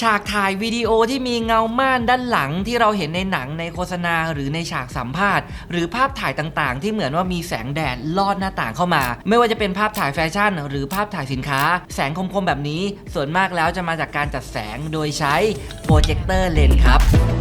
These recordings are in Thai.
ฉากถ่ายวิดีโอที่มีเงาม่านด้านหลังที่เราเห็นในหนังในโฆษณาหรือในฉากสัมภาษณ์ หรือภาพถ่ายต่างๆ ที่เหมือนว่ามีแสงแดดลอดหน้าต่างเข้ามา ไม่ว่าจะเป็นภาพถ่ายแฟชั่น หรือภาพถ่ายสินค้า แสงคมๆแบบนี้ ส่วนมากแล้วจะมาจากการจัดแสงโดยใช้โปรเจคเตอร์เลนส์ครับ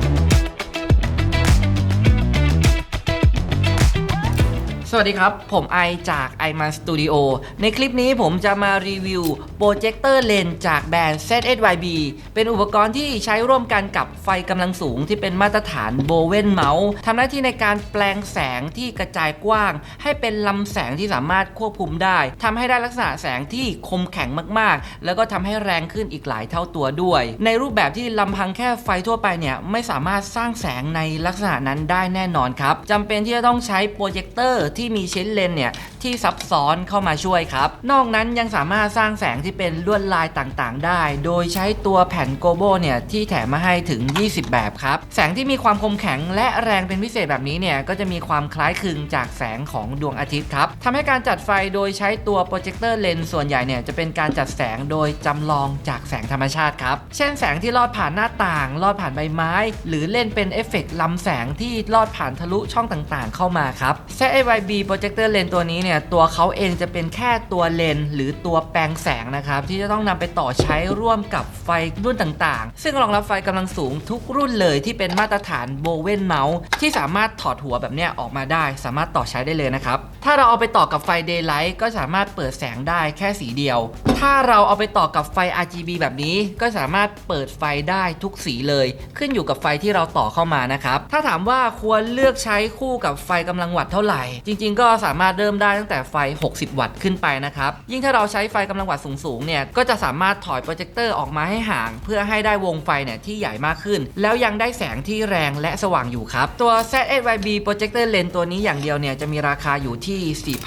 สวัสดีครับ ผมไอจาก i m a Studio ในคลิปนี้ผมจะมารีวิวโปรเจคเตอร์เลนจากแบรนด์ ZSYB เป็นอุปกรณ์ที่ใช้ร่วมกันกับไฟกำลังสูงที่เป็นมาตรฐาน Bowen Mouse ทำหน้าที่ในการแปลงแสงที่กระจายกว้าง ให้เป็นลำแสงที่สามารถควบคุมได้ทำให้ได้ลักษณะแสงที่คมแข็งมากๆ แล้วก็ทำให้แรงขึ้นอีกหลายเท่าตัวด้วย ในรูปแบบที่ลำพังแค่ไฟทั่วไปเนี่ยไม่สามารถสร้างแสงในลักษณะนั้นได้แน่นอนครับจำเป็นที่จะต้องใช้โปรเจคเตอร์ที่ที่มีชิ้นเลนเนี่ย ที่ซับซ้อนเข้ามาช่วยครับ นอกนั้นยังสามารถสร้างแสงที่เป็นลวดลายต่างๆ ได้ โดยใช้ตัวแผ่นโกโบเนี่ยที่แถมมาให้ถึง 20 แบบครับ แสงที่มีความคมแข็งและแรงเป็นพิเศษแบบนี้เนี่ยก็จะมีความคล้ายคลึงจากแสงของดวงอาทิตย์ครับทำให้การจัดไฟโดยใช้ตัวโปรเจคเตอร์เลนส์ส่วนใหญ่เนี่ยจะเป็นการจัดแสงโดยจำลองจากแสงธรรมชาติครับ เช่นแสงที่ลอดผ่านหน้าต่าง ลอดผ่านใบไม้ หรือเล่นเป็นเอฟเฟกต์ลำแสงที่ลอดผ่านทะลุช่องต่างๆ เข้ามาครับ ZAYB Projector Lens ตัวนี้เนี่ยตัวเขาเองจะเป็นแค่ตัวเลนส์หรือตัวแปลงแสงนะครับที่จะต้องนำไปต่อใช้ร่วมกับไฟรุ่นต่างๆ ซึ่งรองรับไฟกำลังสูงทุกรุ่นเลยที่เป็นมาตรฐาน Bowen Mouse ที่สามารถถอดหัวแบบเนี้ยออกมาได้ สามารถต่อใช้ได้เลยนะครับ ถ้าเราเอาไปต่อกับไฟ Daylight ก็สามารถเปิดแสงได้แค่สีเดียว ถ้าเราเอาไปต่อกับไฟ RGB แบบนี้ ก็สามารถเปิดไฟได้ทุกสีเลย ขึ้นอยู่กับไฟที่เราต่อเข้ามานะครับ ถ้าถามว่าควรเลือกใช้คู่กับไฟกำลังวัตต์เท่าไหร่ จริง ๆ ก็สามารถเริ่มได้ตั้งแต่ไฟ 60 วัตต์ขึ้นไปนะครับ ยิ่งถ้าเราใช้ไฟกำลังวัตต์สูงๆเนี่ยก็จะสามารถถอยโปรเจคเตอร์ออกมาให้ห่าง เพื่อให้ได้วงไฟเนี่ยที่ใหญ่มากขึ้น แล้วยังได้แสงที่แรงและสว่างอยู่ครับ ตัว ZSYB Projector Lens ตัวนี้อย่างเดียวเนี่ยจะมีราคาอยู่ที่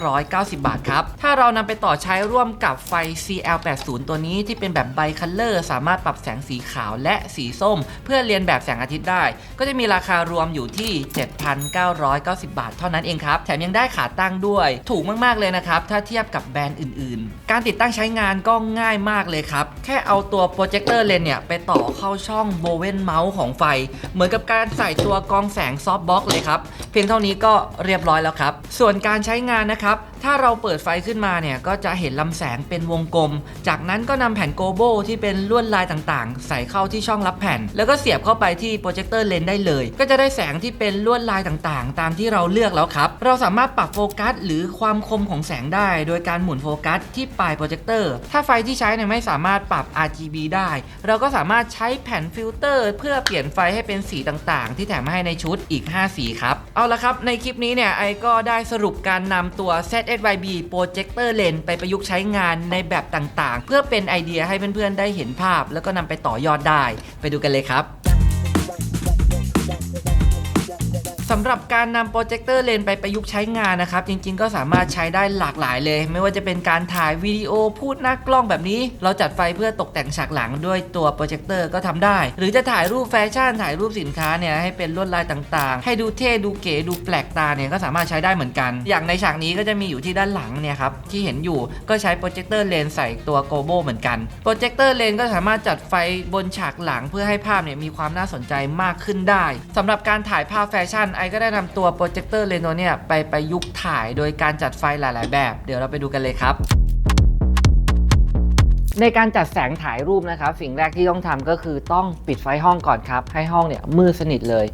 4,590 บาทครับ ถ้าเรานำไปต่อใช้ร่วมกับไฟ CL80 ตัวนี้ที่เป็นแบบไบคัลเลอร์สามารถปรับแสงสีขาวและสีส้ม เพื่อเรียนแบบแสงอาทิตย์ได้ ก็จะมีราคารวมอยู่ที่ 7,990 บาท เท่านั้นเองครับ แถมยังได้ขาตั้งด้วยถูกมากๆเลยนะครับ ถ้าเทียบกับแบรนด์อื่นๆ การติดตั้งใช้งานก็ง่ายมากเลยครับ แค่เอาตัวโปรเจคเตอร์เลนเนี่ย ไปต่อเข้าช่องโบเวนเมาส์ของไฟ เหมือนกับการใส่ตัวกองแสงซอฟต์บ็อกเลยครับ เพียงเท่านี้ก็เรียบร้อยแล้วครับ ส่วนการใช้งานนะครับ ถ้าเราเปิดไฟขึ้นมาเนี่ยก็จะเห็นลำแสงเป็นวงกลม จากนั้นก็นำแผ่นโกโบที่เป็นลวดลายต่างๆ ใส่เข้าที่ช่องรับแผ่น แล้วก็เสียบเข้าไปที่โปรเจคเตอร์เลนได้เลย ก็จะได้แสงที่เป็นลวดลายต่างๆ ตามที่เราเลือกแล้วครับ เราสามารถปรับโฟกัส หรือความคมของแสงได้ โดยการหมุนโฟกัสที่ปลายโปรเจคเตอร์ ถ้าไฟที่ใช้เนี่ยไม่สามารถปรับ RGB ได้ เราก็สามารถใช้แผ่นฟิลเตอร์ เพื่อเปลี่ยนไฟให้เป็นสีต่างๆ ที่แถมมาให้ในชุดอีก 5 สีครับ เอาละครับ ในคลิปนี้เนี่ยไอก็ได้สรุปการนำตัว SYB Projector Lens ไปประยุกต์ใช้งานในแบบต่างๆ เพื่อเป็นไอเดียให้เพื่อนๆได้เห็นภาพ แล้วก็นำไปต่อยอดได้ ไปดูกันเลยครับ สำหรับการนำโปรเจคเตอร์เลนไปประยุกต์ใช้งานนะครับ จริงๆ ก็สามารถใช้ได้หลากหลายเลย ไม่ว่าจะเป็นการถ่ายวิดีโอพูดหน้ากล้องแบบนี้ เราจัดไฟเพื่อตกแต่งฉากหลังด้วยตัวโปรเจคเตอร์ก็ทำได้ หรือจะถ่ายรูปแฟชั่นถ่ายรูปสินค้าเนี่ยให้เป็นลวดลายต่างๆ ให้ดูเท่ดูเก๋ดูแปลกตาเนี่ยก็สามารถใช้ได้เหมือนกัน อย่างในฉากนี้ก็จะมีอยู่ที่ด้านหลังเนี่ยครับที่เห็นอยู่ก็ใช้โปรเจคเตอร์เลนใส่ตัวโกโบเหมือนกันโปรเจคเตอร์เลนก็สามารถจัดไฟบนฉากหลังเพื่อให้ภาพเนี่ยมีความน่าสนใจมากขึ้นได้สำหรับการถ่ายภาพแฟชั่นไอก็ได้นำตัวโปรเจคเตอร์เลนเนี่ยไปประยุกต์ถ่ายโดยการจัดไฟหลาย ๆ แบบ เดี๋ยวเราไปดูกันเลยครับในการจัดแสงถ่ายรูปนะครับ สิ่งแรกที่ต้องทำก็คือต้องปิดไฟห้องก่อนครับ ให้ห้องเนี่ยมืดสนิทเลย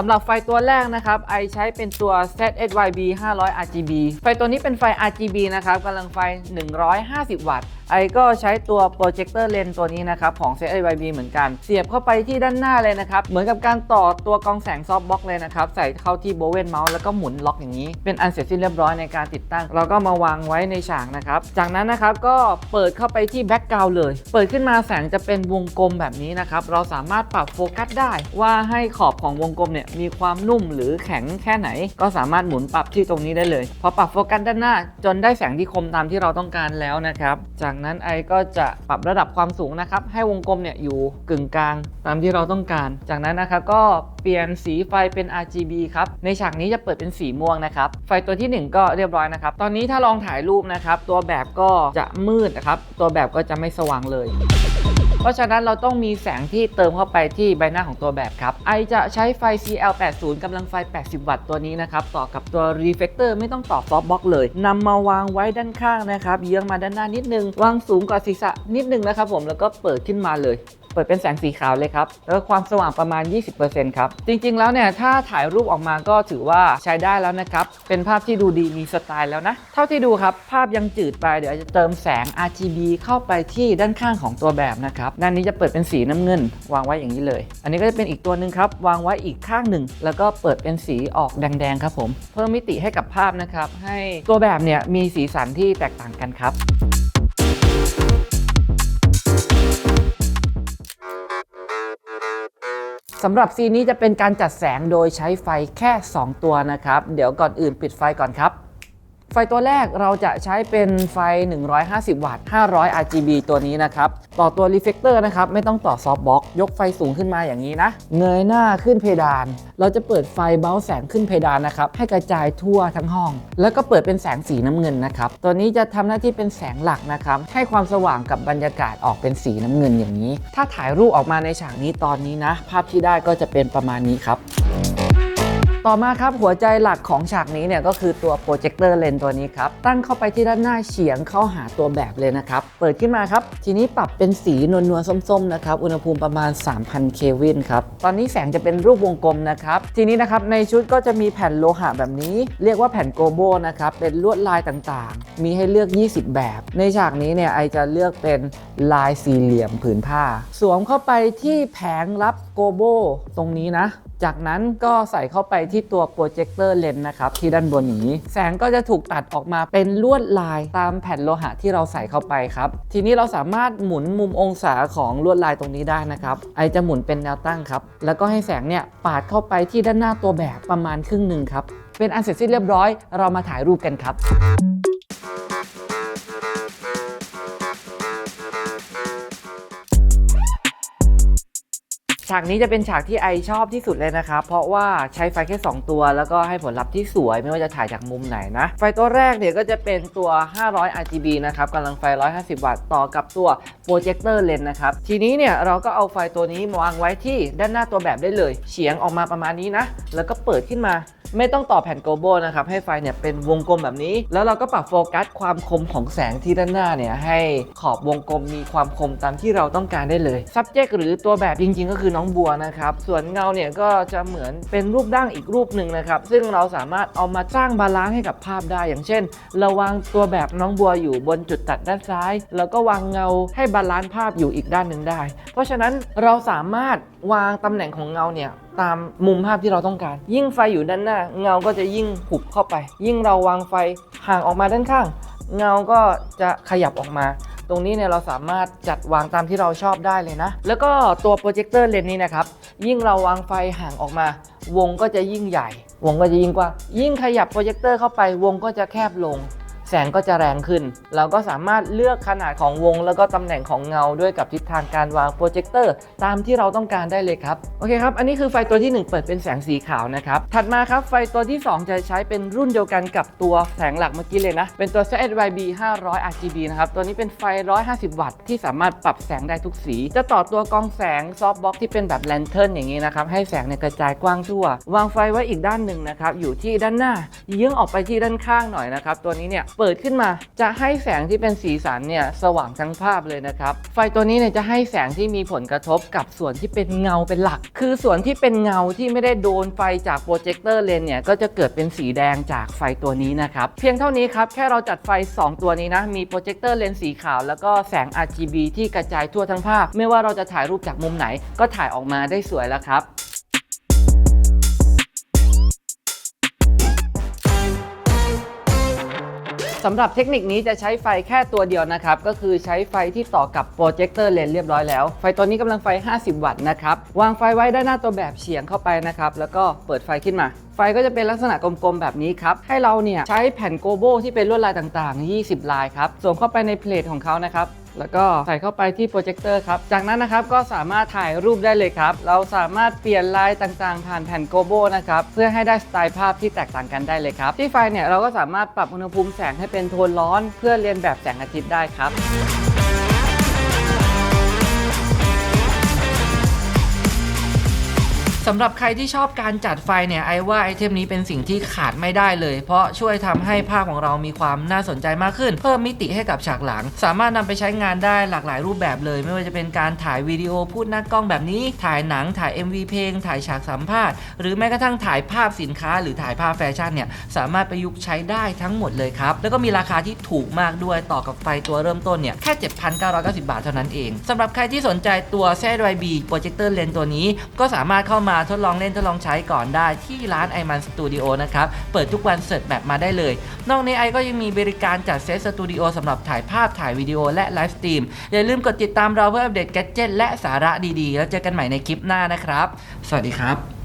สำหรับไฟตัวแรกนะครับไอใช้เป็นตัว ZSYB 500 RGB ไฟตัวนี้เป็นไฟ RGB นะครับกำลังไฟ 150 วัตต์ไอก็ใช้ตัวโปรเจคเตอร์เลนตัวนี้นะครับของ ZSYB เหมือนกัน เสียบเข้าไปที่ด้านหน้าเลยนะครับ เหมือนกับการต่อตัวกองแสงซอฟต์บ็อกเลยนะครับ ใส่เข้าที่โบเวนเมาส์แล้วก็หมุนล็อกอย่างนี้ เป็นอันเสร็จสิ้นเรียบร้อยในการติดตั้ง เราก็มาวางไว้ในฉากนะครับ จากนั้นนะครับก็เปิดเข้าไปที่แบ็กกราวด์เลย เปิดขึ้นมาแสงจะเป็นวงกลมแบบนี้นะครับ เราสามารถปรับโฟกัสได้ว่าให้ขอบของวงกลมเนี่ยมีความนุ่มหรือแข็งแค่ไหน ก็สามารถหมุนปรับที่ตรงนี้ได้เลยพอปรับโฟกัสด้านหน้า จนได้แสงที่คมตามที่เราต้องการแล้วนะครับ จากนั้นไอก็จะปรับระดับความสูงนะครับ ให้วงกลมเนี่ยอยู่กึ่งกลางตามที่เราต้องการ จากนั้นนะครับก็เปลี่ยนสีไฟเป็น RGB ครับ ในฉากนี้จะเปิดเป็นสีม่วงนะครับ ไฟตัวทีหนึ่1 ก็เรียบร้อยนะครับ ตอนนี้ถ้าลองถ่ายรูปนะครับ ตัวแบบก็จะมืดนะครับ ตัวแบบก็จะไม่สว่างเลย ราะฉะนั้นเราต้องมีแสงที่เติมเข้าไปที่ใบหน้าของตัวแบบครับไอจะใช้ไฟ CL80 กำลังไฟ 80 วัตต์ตัวนี้นะครับต่อกับตัว reflector ไม่ต้องต่อซอฟต์บล็อกเลยนำมาวางไว้ด้านข้างนะครับเยื้องมาด้านหน้านิดนึง วางสูงกว่าศีรษะนิดนึงนะครับผมแล้วก็เปิดขึ้นมาเลย ปิดเป็นแสงสีขาวเลยครับ แล้วก็ความสว่างประมาณ 20%ครับ จริงๆ แล้วเนี่ย ถ้าถ่ายรูปออกมาก็ถือว่าใช้ได้แล้วนะครับ เป็นภาพที่ดูดีมีสไตล์แล้วนะ เท่าที่ดูครับ ภาพยังจืดไป เดี๋ยวจะเติมแสง RGB เข้าไปที่ด้านข้างของตัวแบบนะครับ ด้านนี้จะเปิดเป็นสีน้ำเงิน วางไว้อย่างนี้เลย อันนี้ก็จะเป็นอีกตัวหนึ่งครับ วางไว้อีกข้างหนึ่ง แล้วก็เปิดเป็นสีออกแดงๆ ครับผม เพิ่มมิติให้กับภาพนะครับ ให้ตัวแบบเนี่ยมีสีสันที่แตกต่างกันครับ สำหรับซีนนี้จะเป็นการจัดแสงโดยใช้ไฟแค่ 2 ตัวนะครับ เดี๋ยวก่อนอื่นปิดไฟก่อนครับ ไฟตัวแรกเราจะใช้เป็นไฟ 150 วัตต์ 500 RGB ตัวนี้นะครับ ต่อตัว reflector นะครับ ไม่ต้องต่อซอฟต์บ็อกยกไฟสูงขึ้นมาอย่างนี้นะ เงยหน้าขึ้นเพดาน เราจะเปิดไฟเบ้าแสงขึ้นเพดานนะครับ ให้กระจายทั่วทั้งห้อง แล้วก็เปิดเป็นแสงสีน้ำเงินนะครับ ตัวนี้จะทำหน้าที่เป็นแสงหลักนะครับ ให้ความสว่างกับบรรยากาศออกเป็นสีน้ำเงินอย่างนี้ ถ้าถ่ายรูปออกมาในฉากนี้ตอนนี้นะ ภาพที่ได้ก็จะเป็นประมาณนี้ครับ ต่อมาครับหัวใจหลักของฉากนี้เนี่ยก็คือตัวโปรเจคเตอร์เลนตัวนี้ครับ ตั้งเข้าไปที่ด้านหน้าเฉียงเข้าหาตัวแบบเลยนะครับ เปิดขึ้นมาครับ ทีนี้ปรับเป็นสีนวลนวลๆส้มๆนะครับอุณหภูมิประมาณ 3,000 เควินครับ ตอนนี้แสงจะเป็นรูปวงกลมนะครับ ทีนี้นะครับในชุดก็จะมีแผ่นโลหะแบบนี้ เรียกว่าแผ่นโกโบนะครับเป็นลวดลายต่างๆ มีให้เลือก 20 แบบ ในฉากนี้เนี่ยไอจะเลือกเป็นลายสี่เหลี่ยมผืนผ้า สวมเข้าไปที่แผงรับโกโบตรงนี้นะ จากนั้นก็ใส่เข้าไปที่ตัวโปรเจคเตอร์เลนส์นะครับที่ด้านบนนี้ แสงก็จะถูกตัดออกมาเป็นลวดลายตามแผ่นโลหะที่เราใส่เข้าไปครับ ทีนี้เราสามารถหมุนมุมองศาของลวดลายตรงนี้ได้นะครับ ไอจะหมุนเป็นแนวตั้งครับ แล้วก็ให้แสงเนี่ยปาดเข้าไปที่ด้านหน้าตัวแบบประมาณครึ่งหนึ่งครับ เป็นอันเสร็จสิ้นเรียบร้อย เรามาถ่ายรูปกันครับ ฉากนี้จะเป็นฉากที่ไอชอบที่สุดเลยนะครับ เพราะว่าใช้ไฟแค่ 2 ตัว แล้วก็ให้ผลลัพธ์ที่สวยไม่ว่าจะถ่ายจากมุมไหนนะ ไฟตัวแรกเนี่ยก็จะเป็นตัว 500 RGB นะครับกำลังไฟ 150 วัตต์ต่อกับตัวโปรเจคเตอร์เลนส์นะครับ ทีนี้เนี่ยเราก็เอาไฟตัวนี้มาวางไว้ที่ด้านหน้าตัวแบบได้เลย เฉียงออกมาประมาณนี้นะ แล้วก็เปิดขึ้นมา ไม่ต้องต่อแผ่นโกลโบนะครับ ให้ไฟเนี่ยเป็นวงกลมแบบนี้ แล้วเราก็ปรับโฟกัสความคมของแสงที่ด้านหน้าเนี่ยให้ขอบวงกลมมีความคมตามที่เราต้องการได้เลย subject หรือตัวแบบจริง ๆ ก็คือน้องบัวนะครับ ส่วนเงาเนี่ยก็จะเหมือนเป็นรูปร่างอีกรูปหนึ่งนะครับ ซึ่งเราสามารถเอามาสร้างบาลานซ์ให้กับภาพได้ อย่างเช่นเราวางตัวแบบน้องบัวอยู่บนจุดตัดด้านซ้าย แล้วก็วางเงาให้บาลานซ์ภาพอยู่อีกด้านหนึ่งได้ เพราะฉะนั้นเราสามารถวางตำแหน่งของเงาเนี่ย ตามมุมภาพที่เราต้องการ ยิ่งไฟอยู่ด้านหน้า เงาก็จะยิ่งหุบเข้าไป ยิ่งเราวางไฟห่างออกมาด้านข้าง เงาก็จะขยับออกมา ตรงนี้เนี่ยเราสามารถจัดวางตามที่เราชอบได้เลยนะ แล้วก็ตัวโปรเจคเตอร์เลนส์นี้นะครับ ยิ่งเราวางไฟห่างออกมา วงก็จะยิ่งใหญ่ วงก็จะยิ่งกว้างยิ่งขยับโปรเจคเตอร์เข้าไป วงก็จะแคบลง แสงก็จะแรงขึ้น เราก็สามารถเลือกขนาดของวง แล้วก็ตำแหน่งของเงาด้วยกับทิศทางการวางโปรเจคเตอร์ตามที่เราต้องการได้เลยครับ โอเคครับ อันนี้คือไฟตัวที่ 1 เปิดเป็นแสงสีขาวนะครับ ถัดมาครับไฟตัวที่ 2 จะใช้เป็นรุ่นเดียวกันกับตัวแสงหลักเมื่อกี้เลยนะ เป็นตัว ZYB 500 RGB นะครับตัวนี้เป็นไฟ 150 วัตต์ที่สามารถปรับแสงได้ทุกสี จะต่อตัวกองแสงซอฟต์บ็อกที่เป็นแบบแลนเทิร์นอย่างนี้นะครับให้แสงเนี่ยกระจายกว้างทั่ว วางไฟไว้อีกด้านหนึ่งนะครับอยู่ที่ด้านหน้าเยื้องออกไปที่ด้านข้างหน่อยนะครับตัวนี้เนี่ยเปิดขึ้นมาจะให้แสงที่เป็นสีสันเนี่ยสว่างทั้งภาพเลยนะครับ ไฟตัวนี้เนี่ยจะให้แสงที่มีผลกระทบกับส่วนที่เป็นเงาเป็นหลัก คือส่วนที่เป็นเงาที่ไม่ได้โดนไฟจากโปรเจคเตอร์เลนเนี่ยก็จะเกิดเป็นสีแดงจากไฟตัวนี้นะครับเพียงเท่านี้ครับแค่เราจัดไฟ 2 ตัวนี้นะมีโปรเจคเตอร์เลนสีขาวแล้วก็แสง RGB ที่กระจายทั่วทั้งภาพ ไม่ว่าเราจะถ่ายรูปจากมุมไหนก็ถ่ายออกมาได้สวยแล้วครับ สำหรับเทคนิคนี้จะใช้ไฟแค่ตัวเดียวนะครับ ก็คือใช้ไฟที่ต่อกับโปรเจคเตอร์เลนเรียบร้อยแล้ว ไฟตัวนี้กำลังไฟ 50 วัตต์นะครับ วางไฟไว้ด้านหน้าตัวแบบเฉียงเข้าไปนะครับ แล้วก็เปิดไฟขึ้นมา ไฟก็จะเป็นลักษณะกลมๆแบบนี้ครับ ให้เราเนี่ยใช้แผ่นโกโบที่เป็นลวดลายต่างๆ 20 ลายครับสวมเข้าไปในเพลทของเขานะครับแล้วก็ใส่เข้าไปที่โปรเจคเตอร์ครับ จากนั้นนะครับก็สามารถถ่ายรูปได้เลยครับ เราสามารถเปลี่ยนลายต่างๆ ผ่านแผ่นโกโบนะครับ เพื่อให้ได้สไตล์ภาพที่แตกต่างกันได้เลยครับ ที่ไฟเนี่ยเราก็สามารถปรับอุณหภูมิแสงให้เป็นโทนร้อน เพื่อเรียนแบบแสงอาทิตย์ได้ครับ สำหรับใครที่ชอบการจัดไฟเนี่ยไอว่าไอเทมนี้เป็นสิ่งที่ขาดไม่ได้เลย เพราะช่วยทำให้ภาพของเรามีความน่าสนใจมากขึ้น เพิ่มมิติให้กับฉากหลัง สามารถนำไปใช้งานได้หลากหลายรูปแบบเลย ไม่ว่าจะเป็นการถ่ายวิดีโอพูดหน้ากล้องแบบนี้ ถ่ายหนังถ่าย MV เพลง ถ่ายฉากสัมภาษณ์ หรือแม้กระทั่งถ่ายภาพสินค้า หรือถ่ายภาพแฟชั่นเนี่ยสามารถประยุกต์ใช้ได้ทั้งหมดเลยครับแล้วก็มีราคาที่ถูกมากด้วยต่อกับไฟตัวเริ่มต้นเนี่ยแค่ 7,990 บาทเท่านั้นเองสำหรับใครที่สนใจตัว ZYB Projector Lens ตัวนี้ก็สามารถเข้ามาทดลองเล่นทดลองใช้ก่อนได้ที่ร้านไอมันสตูดิโอนะครับ เปิดทุกวันเสิร์ชแบบมาได้เลย นอกนี้ไอก็ยังมีบริการจัดเซตสตูดิโอสำหรับถ่ายภาพถ่ายวิดีโอและไลฟ์สตรีมอย่าลืมกดติดตามเราเพื่ออัปเดตแกดเจิตและสาระดีๆ แล้วเจอกันใหม่ในคลิปหน้านะครับ สวัสดีครับ